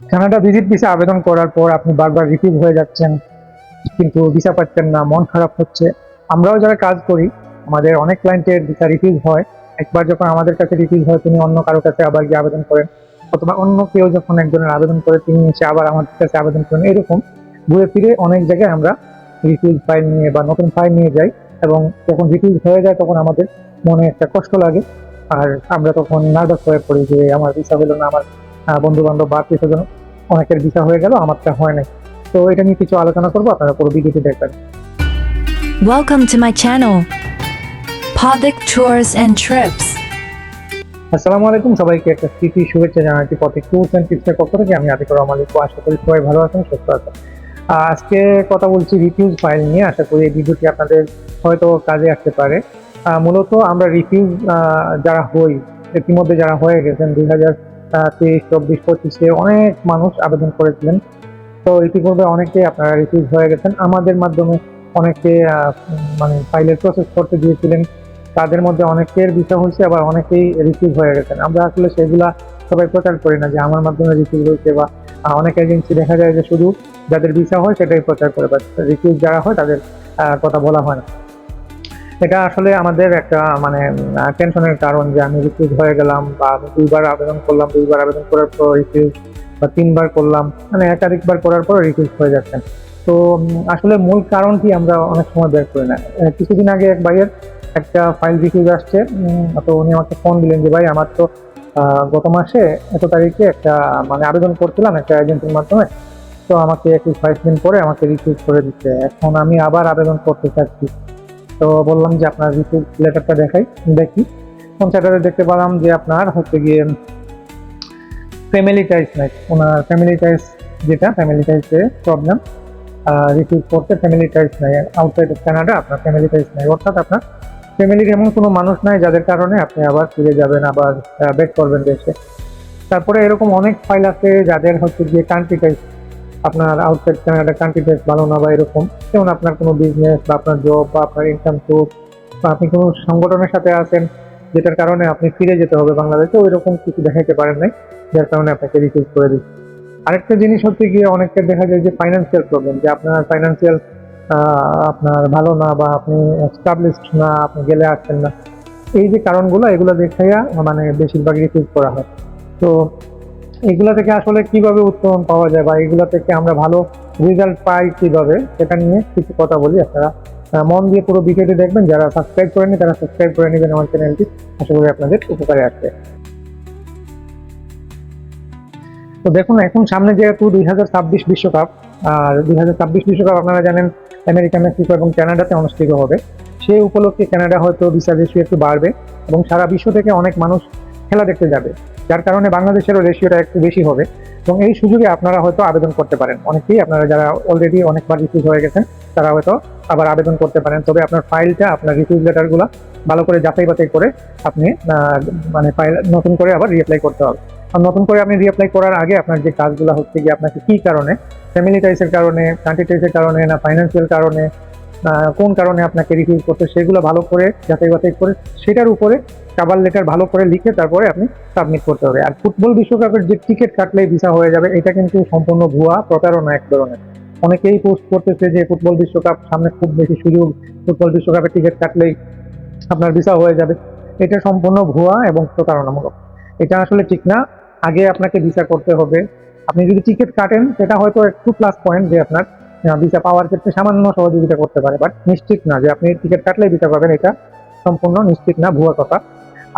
Canada visit visa আবেদন করার পর আপনি বারবার রিফিউজ হয়ে যাচ্ছেন, কিন্তু ভিসা পাচ্ছেন না, মন খারাপ হচ্ছে। আমরাও যারা কাজ করি, আমাদের অনেক ক্লায়েন্টের ভিসা রিফিউজ হয়। একবার যখন আমাদের কাছে রিফিউজ হয়, তিনি অন্য কারও কাছে আবার গিয়ে আবেদন করেন। অথবা অন্য কেউ যখন একজনের আবেদন করে, তিনি এসে আবার আমাদের কাছে আবেদন করেন। এরকম ঘুরে ফিরে অনেক জায়গায় আমরা রিফিউজ ফাইল নিয়ে বা নতুন ফাইল নিয়ে যাই এবং যখন রিফিউজ হয়ে যায়, তখন আমাদের মনে একটা কষ্ট লাগে। আর আমরা তখন নার্ভাস হয়ে পড়ি যে আমার ভিসা হলো না, আমার বন্ধু বান্ধব বা আত্মীয় স্বজন অনেকের ভিসা হয়ে গেল আমারটা হয় নাই তো এটা নিয়ে কিছু আলোচনা করব আপনারা পুরো ভিডিওটি দেখবেন Welcome to my channel. Podik Tours and Trips. আসসালামু আলাইকুম সবাইকে একটা স্মৃতি শুভেচ্ছা জানাচ্ছি পথে টুরস অ্যান্ড টিপসের পক্ষ থেকে আমি আতিকুর রহমান লিপু আশা করি সবাই ভালো আছেন সুস্থ আছেন আজকে কথা বলছি রিফিউজ ফাইল নিয়ে আশা করি এই ভিডিওটি আপনাদের হয়তো কাজে আসতে পারে মূলত আমরা রিফিউজ যারা হই ইতিমধ্যে যারা হয়ে গেছেন দুই হাজার তেইশ চব্বিশ, পঁচিশে অনেক মানুষ আবেদন করেছিলেন। তো ইতিপূর্বে অনেকে আপনারা রিফিউজ হয়ে গেছেন। আমাদের মাধ্যমে অনেকে মানে ফাইলের প্রসেস করতে দিয়েছিলেন তাদের মধ্যে অনেকের বিষয় হয়েছে, আবার অনেকেই রিসিভ হয়ে গেছেন। আমরা আসলে সেগুলা সবাই প্রচার করি না যে আমার মাধ্যমে রিসিভ হয়েছে বা অনেক এজেন্সি দেখা যায় যে শুধু যাদের ভিসা হয় সেটাই প্রচার করে বাট রিসিভ যারা হয় তাদের কথা বলা হয় না। এটা আসলে আমাদের একটা মানে টেনশনের কারণ যে আমি রিসিভ হয়ে গেলাম বা দুইবার আবেদন করলাম, দুইবার আবেদন করার পর রিসিভ বা তিনবার করলাম মানে একাধিকবার করার পর রিসিভ হয়ে যাচ্ছেন। তো আসলে মূল কারণটি আমরা অনেক সময় বের করি না। কিছুদিন আগে এক ভাইয়ের একটা ফাইল রিফিউজ আসছে তো উনি আমাকে ফোন দিলেন যে, ভাই, আমার তো গত মাসে এত তারিখে একটা মানে আবেদন করছিলাম একটা এজেন্সির মাধ্যমে, তো আমাকে একটু ফাইভ দিন পরে আমাকে রিফিউজ করে দিচ্ছে। এখন আমি আবার আবেদন করতে চাচ্ছি। তো বললাম যে আপনার রিফিউজ লেটারটা দেখাই, দেখি। সেটাতে দেখতে পেলাম যে আপনার হচ্ছে গিয়ে ফ্যামিলি টাইস নাই, ওনার ফ্যামিলি টাইস যেটা ফ্যামিলি টাইসে প্রবলেম রিসিভ করতে ফ্যামিলি টাইস নাই, আউটসাইড অফ কানাডা আপনার ফ্যামিলি টাইস নাই। অর্থাৎ আপনার ফ্যামিলির এমন কোনো মানুষ নাই যাদের কারণে আপনি আবার ফিরে যাবেন, আবার ব্যাক করবেন দেশে। তারপরে এরকম অনেক ফাইল আছে যাদের হচ্ছে গিয়ে কান্ট্রি টাইস আপনার আউটসাইড কানাডা কান্ট্রি টাইস ভালো না বা এরকম, যেমন আপনার কোনো বিজনেস বা আপনার জব বা আপনার ইনকাম সোর্স বা আপনি কোনো সংগঠনের সাথে আছেন, যেটার কারণে আপনি ফিরে যেতে হবে বাংলাদেশে ওই রকম কিছু দেখাইতে পারেন নাই, যার কারণে আপনাকে রিসিভ করে দিচ্ছে। আরেকটা জিনিস হচ্ছে গিয়ে অনেকের দেখা যায় যে ফাইন্যান্সিয়াল প্রবলেম যে আপনার ফাইন্যান্সিয়াল আপনার ভালো না বা আপনি এস্টাবলিশড না, আপনি গেলে আসছেন না। এই যে কারণগুলো, এগুলো দেখাইয়া মানে বেশিরভাগ রিসিভ করা হয়। তো এগুলা থেকে আসলে কীভাবে উত্তরণ পাওয়া যায় বা এগুলা থেকে আমরা ভালো রেজাল্ট পাই কীভাবে, সেটা নিয়ে কিছু কথা বলি আপনারা। মন দিয়ে পুরো ভিডিওটি দেখবেন, যারা সাবস্ক্রাইব করেনি তারা সাবস্ক্রাইব করে নেবেন আমার চ্যানেলটি আশা করি আপনাদের উপকারে আসবে। তো দেখুন, এখন সামনে যেহেতু দুই হাজার ছাব্বিশ বিশ্বকাপ, আর দুই হাজার ছাব্বিশ বিশ্বকাপ আপনারা জানেন, আমেরিকা, মেক্সিকো এবং কানাডাতে অনুষ্ঠিত হবে। সেই উপলক্ষে কানাডা হয়তো ভিসা রেশিও একটু বাড়বে এবং সারা বিশ্ব থেকে অনেক মানুষ খেলা দেখতে যাবে, যার কারণে বাংলাদেশেরও রেশিওটা একটু বেশি হবে। এবং এই সুযোগে আপনারা হয়তো আবেদন করতে পারেন। অনেকেই আপনারা যারা অলরেডি অনেকবার রিফিউজ হয়ে গেছেন, তারা হয়তো আবার আবেদন করতে পারেন। তবে আপনার ফাইলটা আপনার রিফিউজ লেটারগুলো ভালো করে যাচাই বাছাই করে আপনি মানে ফাইল নতুন করে আবার রিঅ্যাপ্লাই করতে হবে। আর নতুন করে আপনি রিঅ্যাপ্লাই করার আগে আপনার যে কাজগুলো হচ্ছে গিয়ে আপনাকে কি কারণে ফ্যামিলি টাইসের কারণে কান্ট্রি টাইসের কারণে না ফাইন্যান্সিয়াল কারণে কোন কারণে আপনাকে রিফিউজ করতে, সেগুলো ভালো করে, যাচাই বাছাই করে, সেটার উপরে কাবার লেটার ভালো করে লিখে তারপরে আপনি সাবমিট করতে হবে। আর ফুটবল বিশ্বকাপের যে টিকিট কাটলেই ভিসা হয়ে যাবে, এটা কিন্তু সম্পূর্ণ ভুয়া, প্রতারণা এক ধরনের। অনেকেই পোস্ট করতেছে যে ফুটবল বিশ্বকাপ, সামনে খুব বেশি সুযোগ, ফুটবল বিশ্বকাপের টিকিট কাটলেই আপনার ভিসা হয়ে যাবে। এটা সম্পূর্ণ ভুয়া এবং প্রতারণামূলক। এটা আসলে ঠিক না। আগে আপনাকে ভিসা করতে হবে। আপনি যদি টিকিট কাটেন, সেটা হয়তো একটু প্লাস পয়েন্ট যে আপনার ভিসা পাওয়ার ক্ষেত্রে সামান্য সহযোগিতা করতে পারে বাট নিশ্চিত না যে আপনি টিকিট কাটলেই ভিসা পাবেন, এটা সম্পূর্ণ নিশ্চিত না, ভুয়া কথা।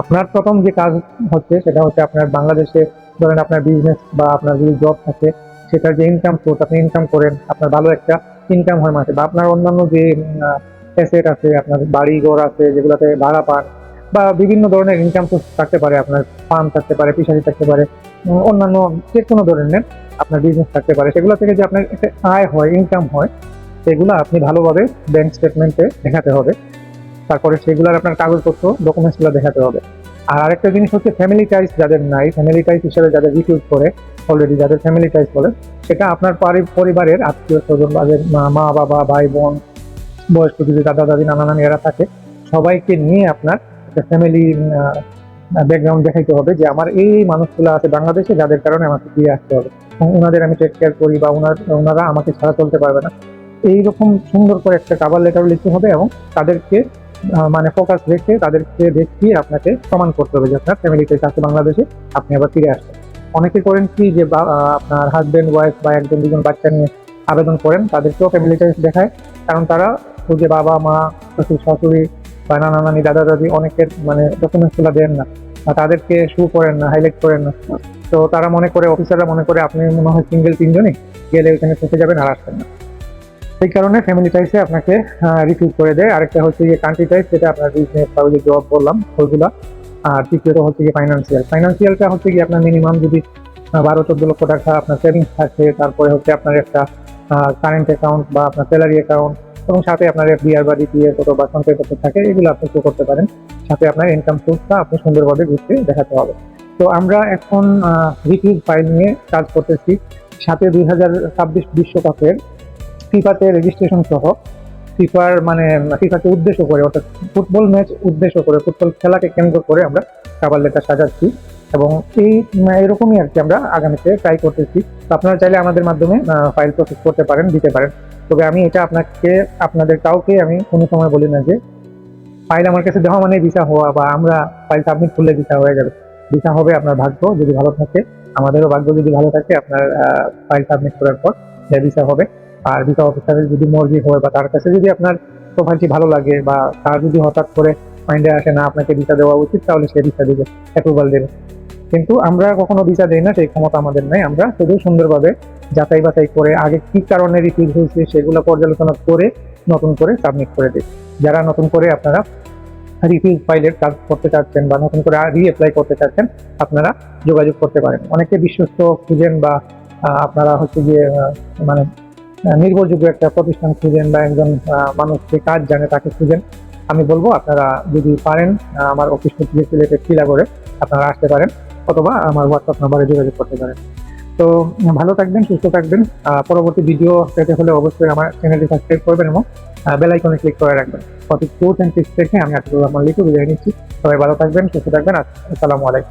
আপনার প্রথম যে কাজ হচ্ছে, সেটা হচ্ছে আপনার বাংলাদেশে ধরেন আপনার বিজনেস বা আপনার যদি জব থাকে, সেটার যে ইনকাম সোর্স আপনি ইনকাম করেন, আপনার ভালো একটা ইনকাম হয় মাসে, বা আপনার অন্যান্য যে অ্যাসেট আছে, আপনার বাড়ি ঘর আছে, যেগুলোতে ভাড়া পান বা বিভিন্ন ধরনের ইনকাম সোর্স থাকতে পারে, আপনার ফার্ম থাকতে পারে ফিশারি থাকতে পারে অন্যান্য যে কোনো ধরনের আপনার বিজনেস থাকতে পারে, সেগুলো থেকে যে আপনার একটা আয় হয় ইনকাম হয়, সেগুলো আপনি ভালোভাবে ব্যাংক স্টেটমেন্টে দেখাতে হবে। তারপরে সেগুলোর আপনার কাগজপত্র ডকুমেন্টসগুলো দেখাতে হবে। আর আরেকটা জিনিস হচ্ছে ফ্যামিলি টাইস যাদের নাই ফ্যামিলি টাইস হিসাবে যাদের রিফিউজ করে অলরেডি যাদের ফ্যামিলি টাইস বলে, সেটা আপনার পারি- পরিবারের আত্মীয় স্বজন যাদের মা মা, বাবা, ভাই, বোন, বয়স্ক যদি দাদা, দাদি, নানা, নানি, এরা থাকে, সবাইকে নিয়ে আপনার একটা ফ্যামিলি ব্যাকগ্রাউন্ড দেখাইতে হবে যে আমার এই মানুষগুলো আছে বাংলাদেশে যাদের কারণে আমাকে ফিরে আসতে হবে। ওনাদের আমি টেক কেয়ার করি বা ওনার ওনারা আমাকে ছাড়া চলতে পারবে না। এইরকম সুন্দর করে একটা কাভার লেটার লিখতে হবে এবং তাদেরকে মানে ফোকাস রেখে তাদেরকে দেখিয়ে আপনাকে প্রমাণ করতে হবে যে আপনার ফ্যামিলিতে আছে বাংলাদেশে, আপনি আবার ফিরে আসবেন। অনেকে করেন কি যে আপনার হাজবেন্ড ওয়াইফ বা একজন, দুজন বাচ্চা নিয়ে আবেদন করেন, তাদেরকেও ফ্যামিলিতে দেখায়। কারণ তারা যে বাবা, মা, শ্বশুর, শাশুড়ি বা নানা নানি দাদা দাদি অনেকের মানে ডকুমেন্টসগুলো দেন না তাদেরকে শু করেন না হাইলাইট করেন না। তো তারা মনে করে অফিসাররা মনে করে আপনি মনে হয় সিঙ্গেল তিনজনই গেলে ওইখানে থেকে যাবেন আর আসবেন না। এই কারণে ফ্যামিলি টাইপসে আপনাকে রিফিউজ করে দেয়। আরেকটা হচ্ছে যে কান্ট্রি টাইপ যেটা আপনার বিজনেস বা ওই যে জব বললাম, ওইগুলা। আর তৃতীয়ত হচ্ছে গিয়ে ফাইন্যান্সিয়াল ফাইন্যান্সিয়ালটা হচ্ছে কি আপনার মিনিমাম যদি বারো চোদ্দ লক্ষ টাকা আপনার সেভিংস থাকে, তারপরে হচ্ছে আপনার একটা কারেন্ট অ্যাকাউন্ট বা আপনার স্যালারি অ্যাকাউন্ট এবং সাথে আপনার এফডিআর বা ডিপিএস অথবা সঞ্চয় পত্র থাকে, এগুলো আপনি শো করতে পারেন। সাথে আপনার ইনকাম সোর্সটা আপনি সুন্দরভাবে ঘুরতে দেখাতে হবে। তো আমরা এখন রিফিউজ ফাইল নিয়ে কাজ করতেছি। সাথে দুই হাজার ছাব্বিশ বিশ্বকাপের ফিফাতে রেজিস্ট্রেশন সহ ফিফার মানে ফিফাকে উদ্দেশ্য করে, অর্থাৎ ফুটবল ম্যাচ উদ্দেশ্য করে ফুটবল খেলাকে কেন্দ্র করে আমরা কাবার লেটার সাজাচ্ছি। এবং এই এরকমই আর কি আমরা আগামীতে ট্রাই করতেছি। আপনারা চাইলে আমাদের মাধ্যমে ফাইল প্রসেস করতে পারেন, দিতে পারেন। তবে আমি এটা আপনাকে, আপনাদের কাউকে আমি কোনো সময় বলি না যে ফাইল আমার কাছে দেওয়া মানে ভিসা হওয়া বা আমরা ফাইল সাবমিট করলে ভিসা হয়ে যাবে। ভিসা হবে আপনার ভাগ্য, যদি ভালো থাকে। আমাদেরও ভাগ্য যদি ভালো থাকে, আপনার ফাইল সাবমিট করার পর ভিসা হবে। আর ভিসা অফিসারের যদি মর্জি হয় বা তার কাছে যদি আপনার প্রোফাইলটি ভালো লাগে বা তার যদি হঠাৎ করে মাইন্ডে আসে না, আপনাকে ভিসা দেওয়া উচিত, তাহলে সে ভিসা দিবে অ্যাপ্রুভাল দেবে। কিন্তু আমরা কখনো ভিসা দেই না, সেই ক্ষমতা আমাদের নাই। আমরা শুধু সুন্দরভাবে যাচাই বাছাই করে আগে কি কারণে রিফিউজ হয়েছে সেগুলো পর্যালোচনা করে নতুন করে সাবমিট করে দিই। যারা নতুন করে আপনারা রিফিউজ ফাইলের কাজ করতে চাচ্ছেন বা নতুন করে রিঅ্যাপ্লাই করতে চাচ্ছেন, আপনারা যোগাযোগ করতে পারেন। অনেকে বিশ্বস্ত খুঁজেন বা আপনারা হচ্ছে যে মানে নির্ভরযোগ্য একটা প্রতিষ্ঠান খুঁজেন বা একজন মানুষ যে কাজ জানে তাকে খুঁজেন। আমি বলব আপনারা যদি পারেন আমার অফিস থেকে সিলেটের শিলাগড়ে আপনারা আসতে পারেন। অথবা আমার হোয়াটসঅ্যাপ নাম্বারে যোগাযোগ করতে পারেন। তো ভালো থাকবেন, সুস্থ থাকবেন। পরবর্তী ভিডিও পেতে হলে অবশ্যই আমার চ্যানেলটি সাবস্ক্রাইব করবেন এবং বেল আইকনে ক্লিক করে রাখবেন। সঠিক টু অ্যান্ড সিক্স থেকে আমি আজকে আমার লিখে বিদায় নিচ্ছি। সবাই ভালো থাকবেন, সুস্থ থাকবেন। আসসালামু আলাইকুম।